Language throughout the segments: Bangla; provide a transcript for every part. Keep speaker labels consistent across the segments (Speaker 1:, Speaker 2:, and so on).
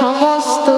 Speaker 1: সমস্ত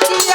Speaker 1: you.